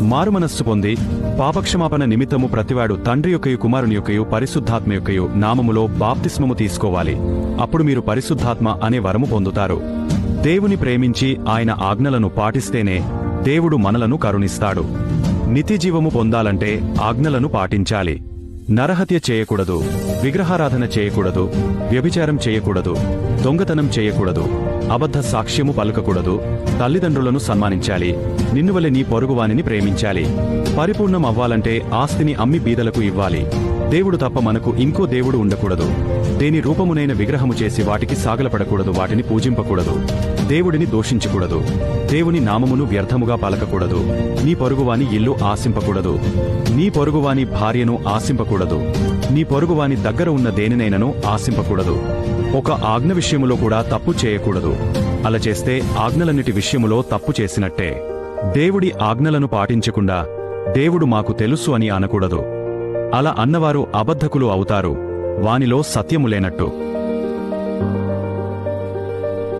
మారుమనస్సు పొంది పాపక్షమాపణ నిమిత్తము ప్రతివాడు తండ్రి యొక్కయు కుమారుని యొక్కయు పరిశుద్ధాత్మ యొక్కయు నామములో బాప్తిస్మము తీసుకోవాలి. అప్పుడు మీరు పరిశుద్ధాత్మ అనే వరము పొందుతారు. దేవుని ప్రేమించి ఆయన ఆజ్ఞలను పాటిస్తేనే దేవుడు మనలను కరుణిస్తాడు. నితిజీవము పొందాలంటే ఆజ్ఞలను పాటించాలి. నరహత్య చేయకూడదు విగ్రహారాధన చేయకూడదు వ్యభిచారం చేయకూడదు దొంగతనం చేయకూడదు అబద్ధ సాక్ష్యము పలకకూడదు తల్లిదండ్రులను సన్మానించాలి నిన్నువలె నీ పొరుగువానిని ప్రేమించాలి పరిపూర్ణం అవ్వాలంటే ఆస్తిని అమ్మి బీదలకు ఇవ్వాలి. దేవుడు తప్ప మనకు ఇంకో దేవుడు ఉండకూడదు. దేని రూపమునైన విగ్రహము చేసి వాటికి సాగలపడకూడదు వాటిని పూజింపకూడదు. దేవుడిని దోషించకూడదు. దేవుని నామమును వ్యర్థముగా పలకకూడదు. నీ పొరుగువాని ఇల్లు ఆశింపకూడదు. నీ పొరుగువాని భార్యను ఆశింపకూడదు. నీ పొరుగువాని దగ్గర ఉన్న దేనినైనను ఆశింపకూడదు. ఒక ఆజ్ఞ విషయములో కూడా తప్పు చేయకూడదు. అలా చేస్తే ఆజ్ఞలన్నిటి విషయములో తప్పు చేసినట్టే. దేవుడి ఆజ్ఞలను పాటించకుండా దేవుడు మాకు తెలుసు అని అనకూడదు. అలా అన్నవారు అబద్ధకులు అవుతారు. వానిలో సత్యము లేనట్టు.